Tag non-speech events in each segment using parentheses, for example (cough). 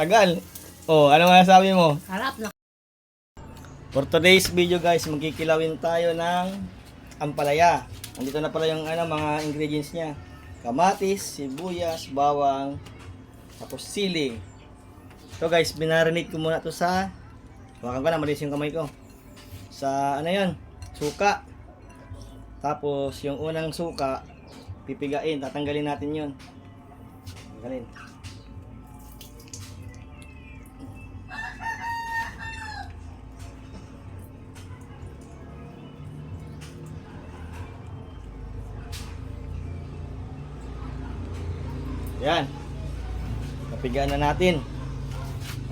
Tagal. Oh, ano masasabi mo? Harap na. For today's video guys, magkikilawin tayo ng ampalaya. Andito na pala yung ano, mga ingredients niya. Kamatis, sibuyas, bawang, tapos sili. So guys, binarinate ko muna to sa Hawakan ko na, malis yung kamay ko. Sa ano yon Suka. Tapos yung unang suka, pipigain, tatanggalin natin yon Tanggalin. Yan. Napigaan na natin.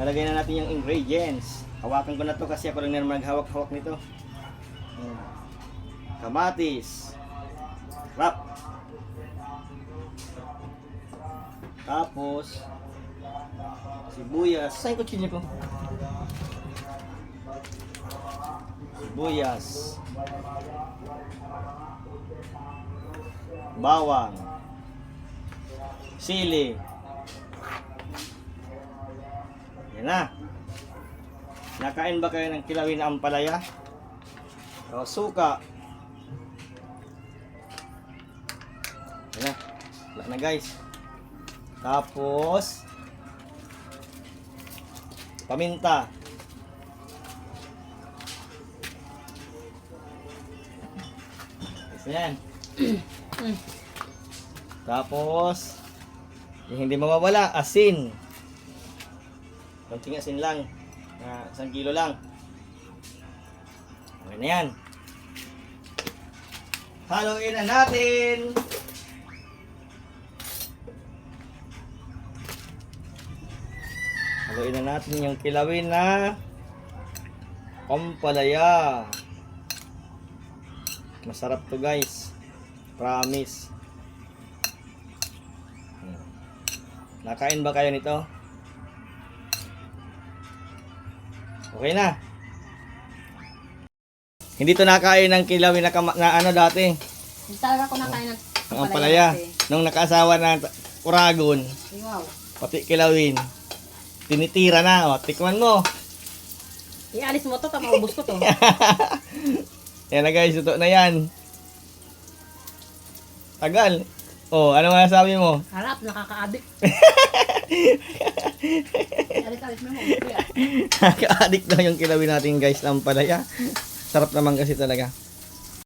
Nalagay na natin yung ingredients. Hawakan ko na to kasi ako lang naman maghawak-hawak nito. Kamatis. Wrap. Tapos sibuyas. Saan yung kutsilyo ko? Sibuyas. Bawang. Sili. Yan na. Nakain ba kayo ng kilawin na ampalaya? O suka. Yan na. Wala na guys. Tapos paminta. Isa yan. (clears throat) Tapos hindi mawawala, asin. Konting asin lang. Na isang kilo lang. Okay na yan. Haluin na natin. Haluin na natin yung kilawin na pampalaya. Masarap to guys. Promise. Nakain ba kayo nito? Okay na. Hindi to nakain ng kilawin na, na ano dati. Hindi talaga ako nakain ng Ang ampalaya. Nung nakasawa na uragon, Wow. pati kilawin. Tinitira na. O, tikman mo. Ialis mo to, maubos ko to. (laughs) Yan na guys, ito na yan. Tagal. Oh, ano masasabi mo? Harap, nakaka-addict. (laughs) Nakaka-addict daw yung kilawin natin guys ng palaya. Sarap naman kasi talaga.